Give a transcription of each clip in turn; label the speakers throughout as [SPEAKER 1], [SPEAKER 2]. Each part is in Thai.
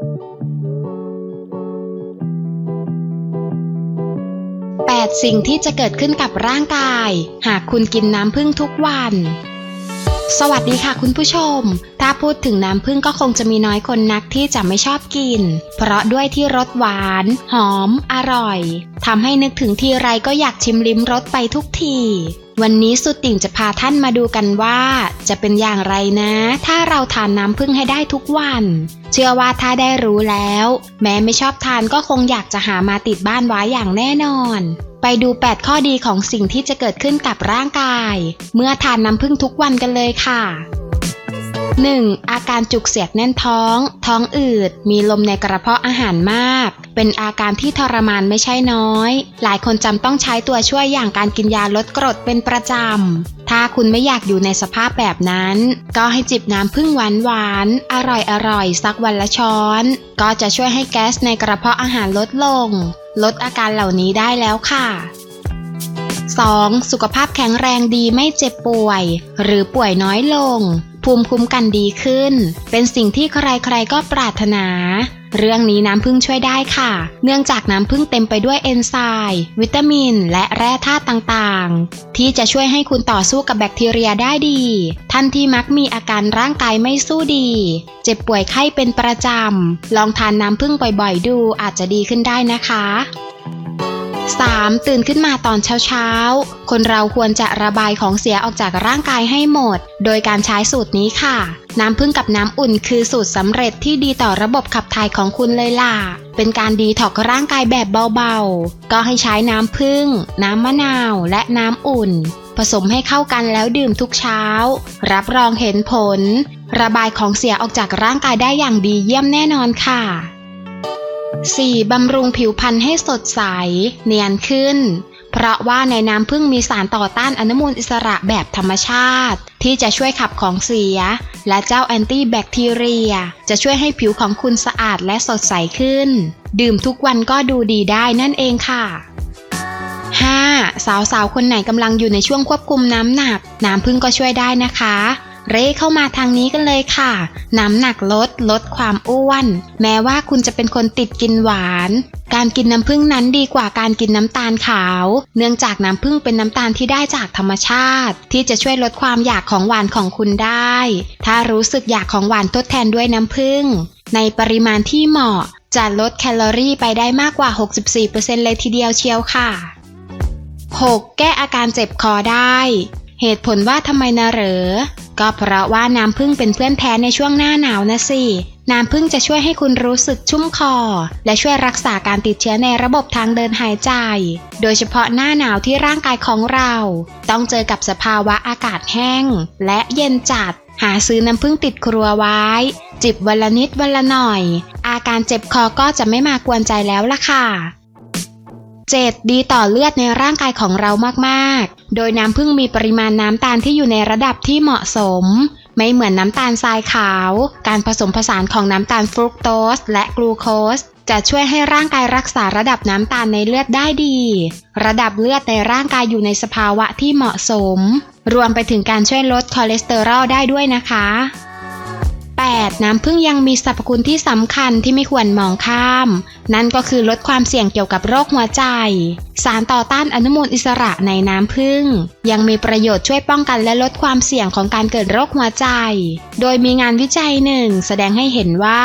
[SPEAKER 1] 8 สิ่งที่จะเกิดขึ้นกับร่างกาย หากคุณกินน้ำผึ้งทุกวัน สวัสดีค่ะคุณผู้ชม ถ้าพูดถึงน้ำผึ้งก็คงจะมีน้อยคนนักที่จะไม่ชอบกิน เพราะด้วยที่รสหวาน หอม อร่อยทำให้นึกถึงทีไรก็อยากชิมลิ้มรสไปทุกที วันนี้สุดติ่งจะพาท่านมาดูกันว่า จะเป็นอย่างไรนะ ถ้าเราทานน้ำผึ้งให้ได้ทุกวัน เชื่อว่าถ้าได้รู้แล้ว แม้ไม่ชอบทานก็คงอยากจะหามาติดบ้านไว้อย่างแน่นอน ไปดู 8 ข้อดีของสิ่งที่จะเกิดขึ้นกับร่างกาย เมื่อทานน้ำผึ้งทุกวันกันเลยค่ะ 1. อาการจุกเสียดแน่นท้อง ท้องอืด มีลมในกระเพาะอาหารมาก เป็นอาการที่ทรมานไม่ใช่น้อย หลายคนจำต้องใช้ตัวช่วยอย่างการกินยาลดกรดเป็นประจำ ถ้าคุณไม่อยากอยู่ในสภาพแบบนั้น ก็ให้จิบน้ำผึ้งหวานหวานอร่อยอร่อยสักวันละช้อน ก็จะช่วยให้แก๊สในกระเพาะอาหารลดลง ลดอาการเหล่านี้ได้แล้วค่ะ 2. สุขภาพแข็งแรงดีไม่เจ็บป่วย หรือป่วยน้อยลง ภูมิคุ้มกันดีขึ้น เป็นสิ่งที่ใครๆก็ปรารถนา เรื่องนี้น้ำผึ้งช่วยได้ค่ะ เนื่องจากน้ำผึ้งเต็มไปด้วยเอนไซม์ วิตามิน และแร่ธาตุต่างๆ ที่จะช่วยให้คุณต่อสู้กับแบคทีเรียได้ดี ท่านที่มักมีอาการร่างกายไม่สู้ดี เจ็บป่วยไข้เป็นประจำ ลองทานน้ำผึ้งบ่อยๆ ดูอาจจะดีขึ้นได้นะคะ 3. ตื่นขึ้นมาตอนเช้าๆ คนเราควรจะระบายของเสียออกจากร่างกายให้หมด โดยการใช้สูตรนี้ค่ะ น้ำผึ้งกับน้ำอุ่นคือสูตรสำเร็จที่ดีต่อระบบขับถ่ายของคุณเลยล่ะ เป็นการดีถอกร่างกายแบบเบาๆ ก็ให้ใช้น้ำผึ้งน้ำมะนาว และน้ำอุ่น ผสมให้เข้ากันแล้วดื่มทุกเช้า รับรองเห็นผล ระบายของเสียออกจากร่างกายได้อย่างดีเยี่ยมแน่นอนค่ะ 4. บำรุงผิวพรรณให้สดใส เนียนขึ้น เพราะว่าในน้ำผึ้งมีสารต่อต้านอนุมูลอิสระแบบธรรมชาติ ที่จะช่วยขับของเสีย และเจ้าแอนตี้แบคทีเรีย จะช่วยให้ผิวของคุณสะอาดและสดใสขึ้น ดื่มทุกวันก็ดูดีได้นั่นเองค่ะ 5. สาวๆ คนไหนกำลังอยู่ในช่วงควบคุมน้ำหนัก น้ำผึ้งก็ช่วยได้นะคะ เร่เข้ามาทางนี้กันเลยค่ะ น้ำหนักลดลดความอ้วน แม้ว่าคุณจะเป็นคนติดกินหวาน การกินน้ำผึ้งนั้นดีกว่าการกินน้ำตาลขาว เนื่องจากน้ำผึ้งเป็นน้ำตาลที่ได้จากธรรมชาติ ที่จะช่วยลดความอยากของหวานของคุณได้ ถ้ารู้สึกอยากของหวานทดแทนด้วยน้ำผึ้งในปริมาณที่เหมาะจะลดแคลอรี่ไปได้มากกว่า 64%เลยทีเดียวเชียวค่ะ 6. แก้อาการเจ็บคอได้ เหตุผลว่าทำไมนะเหรอ ก็เพราะว่าน้ำผึ้งเป็นเพื่อนแท้ในช่วงหน้าหนาวนะสิ น้ำผึ้งจะช่วยให้คุณรู้สึกชุ่มคอ และช่วยรักษาการติดเชื้อในระบบทางเดินหายใจ โดยเฉพาะหน้าหนาวที่ร่างกายของเรา ต้องเจอกับสภาวะอากาศแห้ง และเย็นจัด หาซื้อน้ำผึ้งติดครัวไว้ จิบวันละนิดวันละหน่อย อาการเจ็บคอก็จะไม่มากวนใจแล้วล่ะค่ะ 7. ดีต่อเลือดในร่างกายของเรามากๆ โดยน้ำผึ้งมีปริมาณน้ำตาลที่อยู่ในระดับที่เหมาะสม ไม่เหมือนน้ำตาลทรายขาว การผสมผสานของน้ำตาลฟรุกโตสและกลูโคสจะช่วยให้ร่างกายรักษาระดับน้ำตาลในเลือดได้ดี ระดับเลือดในร่างกายอยู่ในสภาวะที่เหมาะสม รวมไปถึงการช่วยลดคอเลสเตอรอลได้ด้วยนะคะ 8. น้ำผึ้งยังมีสรรพคุณที่สำคัญที่ไม่ควรมองข้าม นั่นก็คือลดความเสี่ยงเกี่ยวกับโรคหัวใจ สารต่อต้านอนุมูลอิสระในน้ำผึ้งยังมีประโยชน์ช่วยป้องกันและลดความเสี่ยงของการเกิดโรคหัวใจ โดยมีงานวิจัยหนึ่งแสดงให้เห็นว่า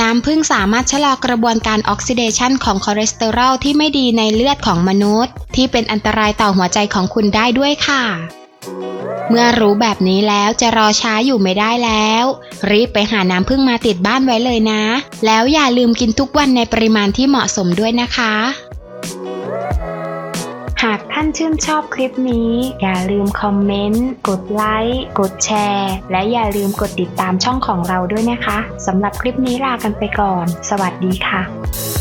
[SPEAKER 1] น้ำผึ้งสามารถชะลอกระบวนการออกซิเดชันของคอเลสเตอรอลที่ไม่ดีในเลือดของมนุษย์ ที่เป็นอันตรายต่อหัวใจของคุณได้ด้วยค่ะ เมื่อรู้แบบนี้แล้วจะรอช้าอยู่ไม่ได้แล้ว รีบไปหาน้ำผึ้งมาติดบ้านไว้เลยนะ แล้วอย่าลืมกินทุกวันในปริมาณที่เหมาะสมด้วยนะคะ หากท่านชื่นชอบคลิปนี้ อย่าลืมคอมเมนต์ กดไลค์ กดแชร์ และอย่าลืมกดติดตามช่องของเราด้วยนะคะสำหรับคลิปนี้ลากันไปก่อน สวัสดีค่ะ